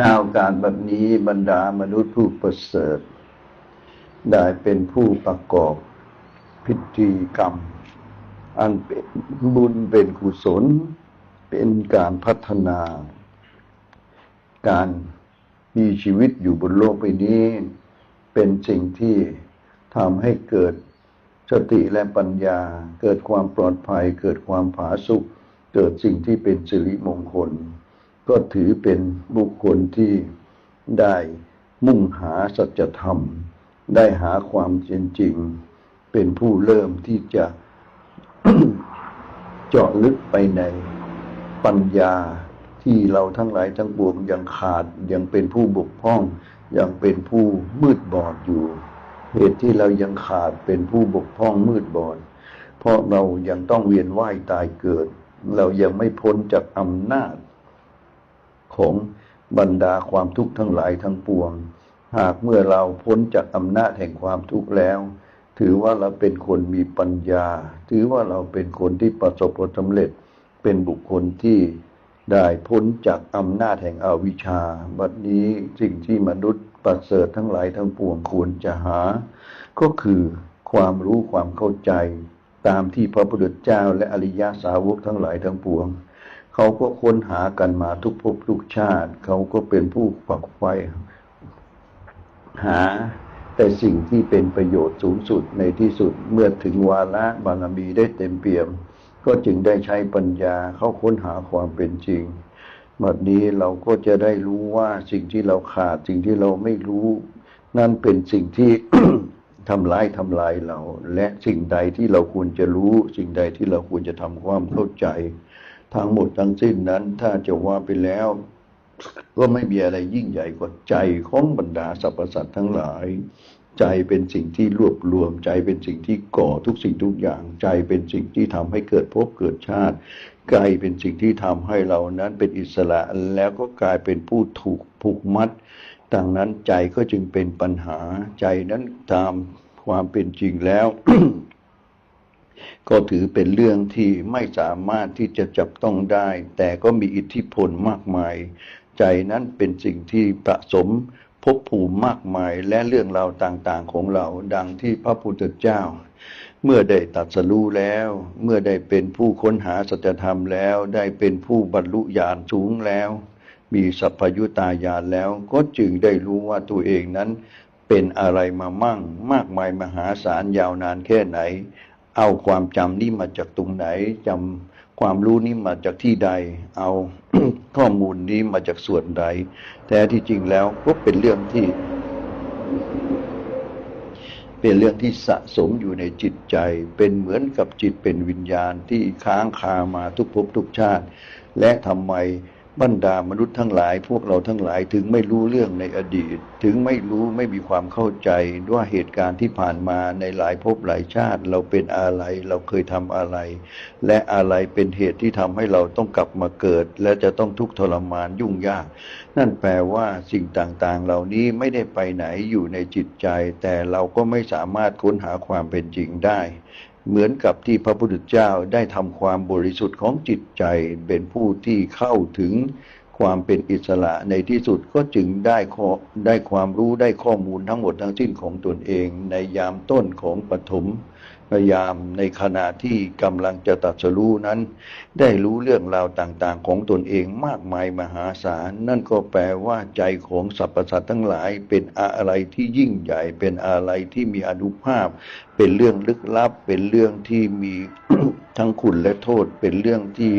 นาวการแบบนี้บรรดามนุษย์ผู้ประเสริฐ ได้เป็นผู้ประกอบพิธีกรรม อันเป็นบุญเป็นกุศล เป็นการพัฒนา การมีชีวิตอยู่บนโลกใบนี้ เป็นสิ่งที่ทำให้เกิดสติและปัญญา เกิดความปลอดภัย เกิดความผาสุกเกิดสิ่งที่เป็นสิริมงคล ก็ถือเป็นบุคคลที่ได้มุ่งหาสัจธรรม ได้หาความจริงจริง เป็นผู้เริ่มที่จะเจาะลึกไปในปัญญาที่เราทั้งหลายทั้งปวงยังขาดยังเป็นผู้บกพร่อง ยังเป็นผู้มืดบอดอยู่ เหตุที่เรายังขาดเป็นผู้บกพร่องมืดบอด เพราะเรายังต้องเวียนว่ายตายเกิด เรายังไม่พ้นจากอำนาจ ของบรรดาความทุกข์ทั้งหลายทั้งปวง หากเมื่อเราพ้นจากอำนาจแห่งความทุกข์แล้ว ถือว่าเราเป็นคนมีปัญญา ถือว่าเราเป็นคนที่ประสบผลสำเร็จ เป็นบุคคลที่ได้พ้นจากอำนาจแห่งอวิชชา บัดนี้สิ่งที่มนุษย์ประเสริฐทั้งหลายทั้งปวงควรจะหา ก็คือความรู้ความเข้าใจ ตามที่พระพุทธเจ้าและอริยสาวกทั้งหลายทั้งปวง เขาก็ค้นหากันมาทุกภพทุกชาติ เขาก็เป็นผู้ฝักใฝ่หา แต่สิ่งที่เป็นประโยชน์สูงสุดในที่สุดเมื่อถึงวาระบารมีได้เต็มเปี่ยม ก็จึงได้ใช้ปัญญาเข้าค้นหาความเป็นจริงบัดนี้เราก็จะได้รู้ว่าสิ่งที่เราขาดสิ่งที่เราไม่รู้ นั่นเป็นสิ่งที่ทำร้ายทำลายเรา และสิ่งใดที่เราควรจะรู้ สิ่งใดที่เราควรจะทำความเข้าใจ ทั้งหมดทั้งสิ้นนั้น ถ้าจะว่าไปแล้ว ก็ไม่มีอะไรยิ่งใหญ่กว่าใจของบรรดาสรรพสัตว์ทั้งหลาย ใจเป็นสิ่งที่รวบรวม ใจเป็นสิ่งที่ก่อทุกสิ่งทุกอย่าง ใจเป็นสิ่งที่ทำให้เกิดภพเกิดชาติกายเป็นสิ่งที่ทำให้เรานั้นเป็นอิสระแล้วก็กลายเป็นผู้ถูกผูกมัดดังนั้นใจก็จึงเป็นปัญหาใจนั้นตามความเป็นจริงแล้ว ก็ถือเป็นเรื่องที่ไม่สามารถที่จะจับต้องได้ แต่ก็มีอิทธิพลมากมาย ใจนั้นเป็นสิ่งที่ผสมภพภูมิมากมายและเรื่องราวต่างๆของเราดังที่พระพุทธเจ้า เมื่อได้ตรัสรู้แล้ว เมื่อได้เป็นผู้ค้นหาสัจธรรมแล้ว ได้เป็นผู้บรรลุญาณสูงแล้ว มีสัพพยุตายานแล้ว ก็จึงได้รู้ว่าตัวเองนั้นเป็นอะไรมามั่งมากมายมหาศาลยาวนานแค่ไหน เอาความจำนี่มาจากตรงไหนจำความรู้นี่มาจากที่ใด เอาข้อมูลนี้มาจากส่วนใดแท้ที่จริงแล้วก็เป็นเรื่องที่ เป็นเรื่องที่สะสมอยู่ในจิตใจ เป็นเหมือนกับจิตเป็นวิญญาณที่ค้างคามาทุกภพทุกชาติ และทำไม บรรดามนุษย์ทั้งหลาย พวกเราทั้งหลายถึงไม่รู้เรื่องในอดีต ถึงไม่รู้ไม่มีความเข้าใจว่าเหตุการณ์ที่ผ่านมาในหลายภพหลายชาติ เราเป็นอะไรเราเคยทำอะไร และอะไรเป็นเหตุที่ทำให้เราต้องกลับมาเกิด และจะต้องทุกข์ทรมานยุ่งยาก นั่นแปลว่าสิ่งต่างๆ เหล่านี้ไม่ได้ไปไหนอยู่ในจิตใจ แต่เราก็ไม่สามารถค้นหาความเป็นจริงได้ เหมือนกับที่พระพุทธเจ้าได้ทำความบริสุทธิ์ของจิตใจ เป็นผู้ที่เข้าถึงความเป็นอิสระในที่สุดก็จึงได้ขอได้ความรู้ได้ข้อมูลทั้งหมดทั้งสิ้นของตนเอง ในยามต้นของปฐม พยามในขณะที่กำลังจะตัดสรู้นั้น ได้รู้เรื่องราวต่างๆ ของตนเองมากมายมหาศาล นั่นก็แปลว่าใจของสรรพสัตว์ทั้งหลายเป็นอะไรที่ยิ่งใหญ่ เป็นอะไรที่มีอนุภาพ เป็นเรื่องลึกลับ เป็นเรื่องที่มีทั้งคุณและโทษ เป็นเรื่องที่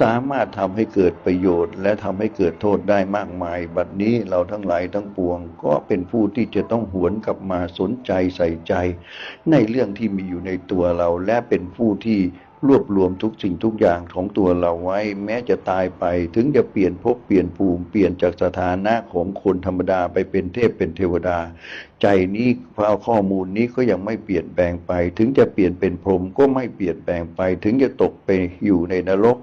สามารถทำให้เกิดประโยชน์ และทำให้เกิดโทษได้มากมาย บัดนี้เราทั้งหลายทั้งปวง ก็เป็นผู้ที่จะต้องหวนกลับมาสนใจใส่ใจ ในเรื่องที่มีอยู่ในตัวเรา และเป็นผู้ที่รวบรวมทุกสิ่งทุกอย่างของตัวเราไว้ แม้จะตายไป ถึงจะเปลี่ยนภพเปลี่ยนภูมิเปลี่ยนจากสถานะของคนธรรมดาไปเป็นเทพเป็นเทวดา ใจนี้เอาข้อมูลนี้ก็ยังไม่เปลี่ยนแปลงไป ถึงจะเปลี่ยนเป็นพรหมก็ไม่เปลี่ยนแปลงไป ถึงจะตกไปอยู่ในนรก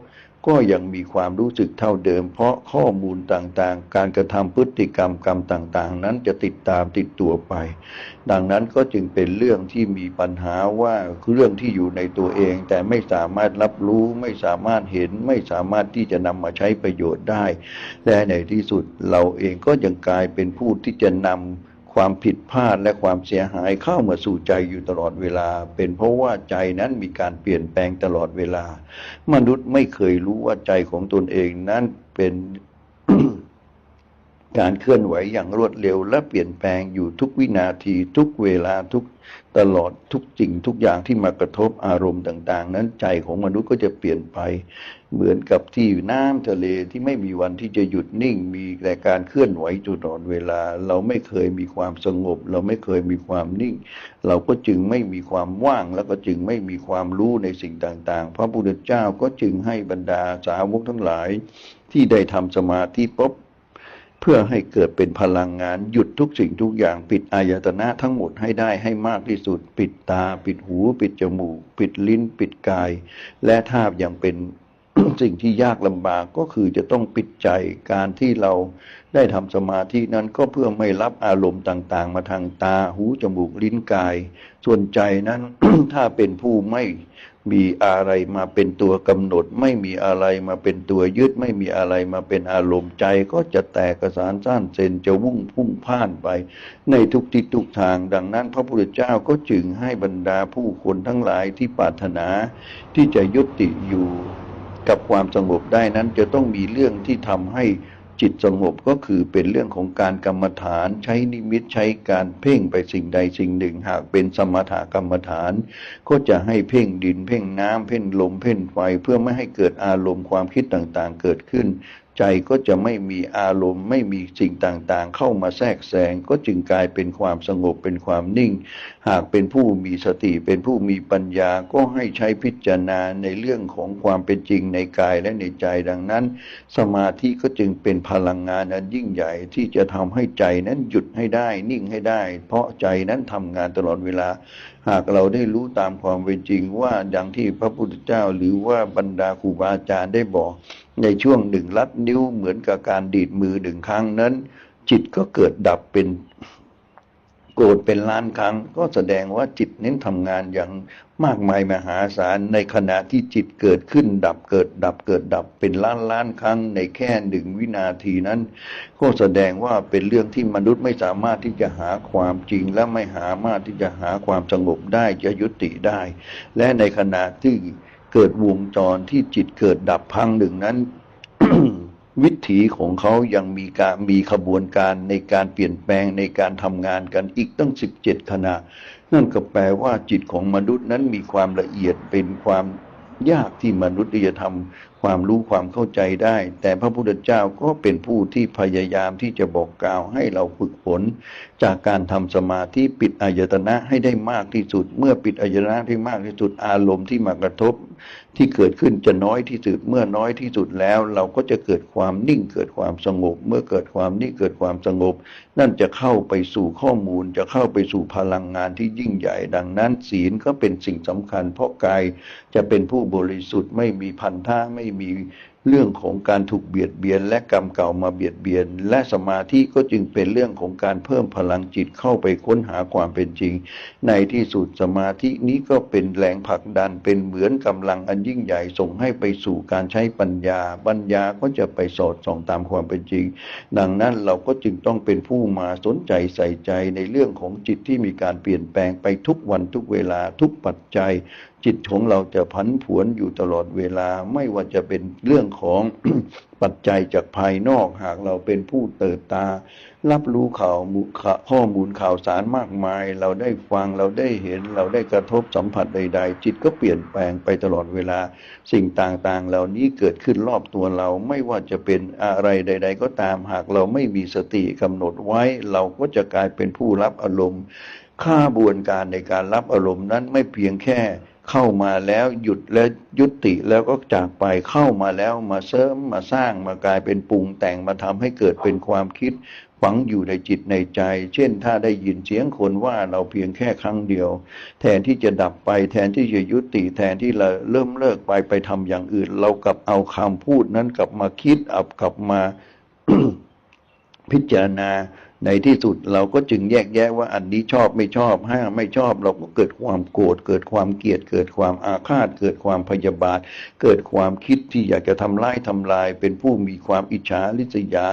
ก็ยังมีความรู้สึกเท่าเดิม เพราะข้อมูลต่างๆ การกระทำพฤติกรรมกรรมต่างๆ นั้นจะติดตามติดตัวไป ดังนั้นก็จึงเป็นเรื่องที่มีปัญหาว่าเรื่องที่อยู่ในตัวเอง แต่ไม่สามารถรับรู้ไม่สามารถเห็นไม่สามารถที่จะนำมาใช้ประโยชน์ได้ และในที่สุดเราเองก็ยังกลายเป็นผู้ที่จะนำ ความผิดพลาดและความเสียหายเข้ามาสู่ใจอยู่ตลอดเวลา เป็นเพราะว่าใจนั้นมีการเปลี่ยนแปลงตลอดเวลา มนุษย์ไม่เคยรู้ว่าใจของตนเองนั้นเป็น การเคลื่อนไหวอย่างรวดเร็วและเปลี่ยนแปลงอยู่ทุกวินาทีทุกเวลาทุกตลอดทุกสิ่งทุกอย่างที่มากระทบอารมณ์ต่าง ๆ นั้นใจของมนุษย์ก็จะเปลี่ยนไป เหมือนกับที่น้ำทะเลที่ไม่มีวันที่จะหยุดนิ่งมีแต่การเคลื่อนไหวตลอดเวลา เราไม่เคยมีความสงบ เราไม่เคยมีความนิ่ง เราก็จึงไม่มีความว่างแล้วก็จึงไม่มีความรู้ในสิ่งต่าง ๆ พระพุทธเจ้าก็จึงให้บรรดาสาวกทั้งหลาย ที่ได้ทำสมาธิปุ๊บ เพื่อให้เกิดเป็นพลังงานหยุดทุกสิ่งทุกอย่างปิดอายตนะทั้งหมดให้ได้ให้มากที่สุด ปิดตา ปิดหู ปิดจมูก ปิดลิ้น ปิดกาย และถ้ายังเป็นสิ่งที่ยากลำบากก็คือจะต้องปิดใจการที่เราได้ทำสมาธินั้นก็เพื่อไม่รับอารมณ์ต่างๆ มาทางตาหูจมูกลิ้นกาย ส่วนใจนั้น ถ้าเป็นผู้ไม่ มีอะไรมาเป็นตัวกำหนด ไม่มีอะไรมาเป็นตัวยึด ไม่มีอะไรมาเป็นอารมณ์ใจ ก็จะแตกกระสานสั้นเซนจะวุ่งพุ่งพ่านไป ในทุกทิศทุกทาง ดังนั้นพระพุทธเจ้าก็จึงให้บรรดาผู้คนทั้งหลายที่ปรารถนา ที่จะยุติอยู่กับความสงบได้นั้นจะต้องมีเรื่องที่ทำให้ จิตสงบก็คือเป็นเรื่องของการกรรมฐานใช้นิมิตใช้การเพ่งไปสิ่งใดสิ่งหนึ่ง หากเป็นสมถกรรมฐาน ก็จะให้เพ่งดินเพ่งน้ำเพ่งลมเพ่งไฟเพื่อไม่ให้เกิดอารมณ์ความคิดต่างๆเกิดขึ้น ใจก็จะไม่มีอารมณ์ ไม่มีสิ่งต่างๆ เข้ามาแทรกแซงก็จึงกลายเป็นความสงบเป็นความนิ่ง หากเป็นผู้มีสติเป็นผู้มีปัญญาก็ให้ใช้พิจารณาในเรื่องของความเป็นจริงในกายและในใจดังนั้น สมาธิก็จึงเป็นพลังงานอันยิ่งใหญ่ที่จะทำให้ใจนั้นหยุดให้ได้นิ่งให้ได้ เพราะใจนั้นทำงานตลอดเวลา หากเราได้รู้ตามความเป็นจริงว่าอย่างที่พระพุทธเจ้าหรือว่าบรรดาครูบาอาจารย์ได้บอก ในช่วงหนึ่งลัดนิ้วเหมือนกับการดีดมือหนึ่งครั้งนั้น จิตก็เกิดดับเป็นโกรธเป็นล้านครั้ง ก็แสดงว่าจิตเน้นทำงานอย่างมากมายมหาศาลในขณะที่จิตเกิดขึ้น ดับเกิดดับเกิดดับเป็นล้านล้านครั้ง ในแค่หนึ่งวินาทีนั้น ก็แสดงว่าเป็นเรื่องที่มนุษย์ไม่สามารถที่จะหาความจริง และไม่หามารถที่จะหาความสงบได้จะยุติได้ และในขณะที่ เกิดวงจรที่จิตเกิดดับพังหนึ่งนั้น วิถีของเขายังมีการมีขบวนการในการเปลี่ยนแปลงในการทำงานกันอีกตั้งสิบเจ็ดขณะ นั่นก็แปลว่าจิตของมนุษย์นั้นมีความละเอียดเป็นความยากที่มนุษย์จะทำความรู้ความเข้าใจได้ แต่พระพุทธเจ้าก็เป็นผู้ที่พยายามที่จะบอกกล่าวให้เราฝึกฝน จากการทำสมาธิปิดอายตนะให้ได้มากที่สุด เมื่อปิดอายตนะที่มากที่สุดอารมณ์ที่มากระทบ ที่เกิดขึ้นจะน้อยที่สุด เมื่อน้อยที่สุดแล้ว เราก็จะเกิดความนิ่งเกิดความสงบ เมื่อเกิดความนิ่งเกิดความสงบ นั่นจะเข้าไปสู่ข้อมูลจะเข้าไปสู่พลังงานที่ยิ่งใหญ่ ดังนั้นศีลก็เป็นสิ่งสำคัญ เพราะกายจะเป็นผู้บริสุทธิ์ไม่มีพันธะไม่มี เรื่องของการถูกเบียดเบียนและกรรมเก่ามาเบียดเบียน และสมาธิก็จึงเป็นเรื่องของการเพิ่มพลังจิตเข้าไปค้นหาความเป็นจริง ในที่สุดสมาธินี้ก็เป็นแรงผลักดันเป็นเหมือนกำลังอันยิ่งใหญ่ส่งให้ไปสู่การใช้ปัญญา ปัญญาก็จะไปสอดส่องตามความเป็นจริง ดังนั้นเราก็จึงต้องเป็นผู้มาสนใจใส่ใจในเรื่องของจิตที่มีการเปลี่ยนแปลงไปทุกวันทุกเวลาทุกปัจจัย จิตของเราจะพันผวนอยู่ตลอดเวลาไม่ว่าจะเป็นเรื่องของปัจจัยจากภายนอกหากเราเป็นผู้เติบตา รับรู้ข่าวข้อมูลข่าวสารมากมาย เราได้ฟังเราได้เห็นเราได้กระทบสัมผัสใด ๆ จิตก็เปลี่ยนแปลงไปตลอดเวลา สิ่งต่างๆ เหล่านี้เกิดขึ้นรอบตัวเราไม่ว่าจะเป็นอะไรใด ๆ ก็ตามหากเราไม่มีสติกำหนดไว้ เราก็จะกลายเป็นผู้รับอารมณ์ ค่าบวนการในการรับอารมณ์นั้นไม่เพียงแค่ เข้ามาแล้วหยุดและยุติแล้วก็จากไปเข้ามาแล้วมาเสริมมาสร้างมากลายเป็นปรุงแต่งมาทำให้เกิดเป็นความคิดฝังอยู่ในจิตในใจ เช่น ถ้าได้ยินเสียงคนว่าเราเพียงแค่ครั้งเดียว แทนที่จะดับไป แทนที่จะยุติ แทนที่เราเริ่มเลิกไปไปทำอย่างอื่น เรากลับเอาคำพูดนั้นกลับมาคิดเอากลับมาพิจารณา ในที่สุดเราก็จึงแยกแยะว่าอันนี้ชอบไม่ชอบห้ามไม่ชอบเราก็เกิดความโกรธเกิดความเกลียด เกิดความอาฆาต เกิดความพยาบาท เกิดความคิดที่อยากจะทำร้ายทำลาย เป็นผู้มีความอิจฉาริษยา